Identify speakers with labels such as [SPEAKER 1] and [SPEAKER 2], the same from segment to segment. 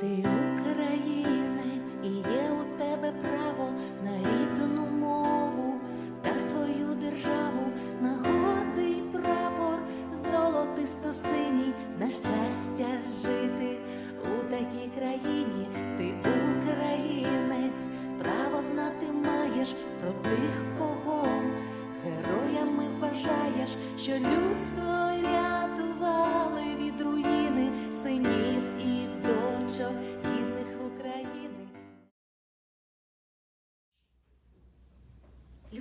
[SPEAKER 1] Ти українець і є у тебе право на рідну мову та свою державу, на гордий прапор, золотисто синій, на щастя жити у такій країні. Ти українець, право знати маєш про тих, кого героями вважаєш, що людство рятували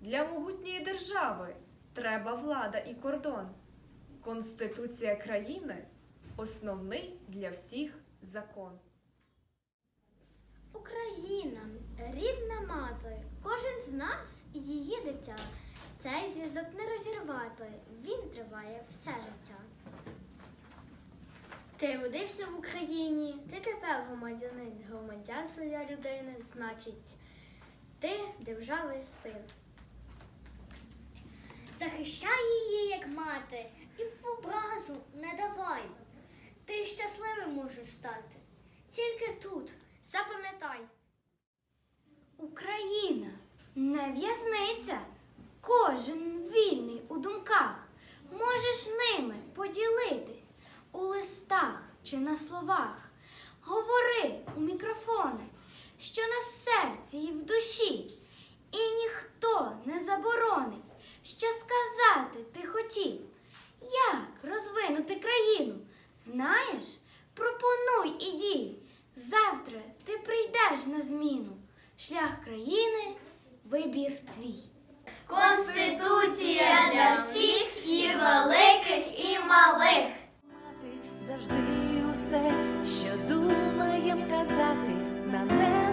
[SPEAKER 2] Для могутньої держави треба влада і кордон. Конституція країни основний для всіх закон.
[SPEAKER 3] Україна, рідна мати, кожен з нас її дитя. Цей зв'язок не розірвати, він триває все життя. Ти родився в Україні, ти тепер громадянин, громадянство для людини, значить, ти держави син. Захищай її, як мати, і в образу не давай. Ти щасливим можеш стати. Тільки тут запам'ятай.
[SPEAKER 4] Україна не в'язниця. Кожен вільний у думках. Можеш ними поділитись у листах чи на словах. Говори у мікрофони, що на серці і в душі. Знаєш, пропонуй і дій. Завтра ти прийдеш на зміну. Шлях країни вибір твій.
[SPEAKER 3] Конституція для всіх
[SPEAKER 4] і великих, і малих.
[SPEAKER 1] Завжди усе, що думаєм казати на не.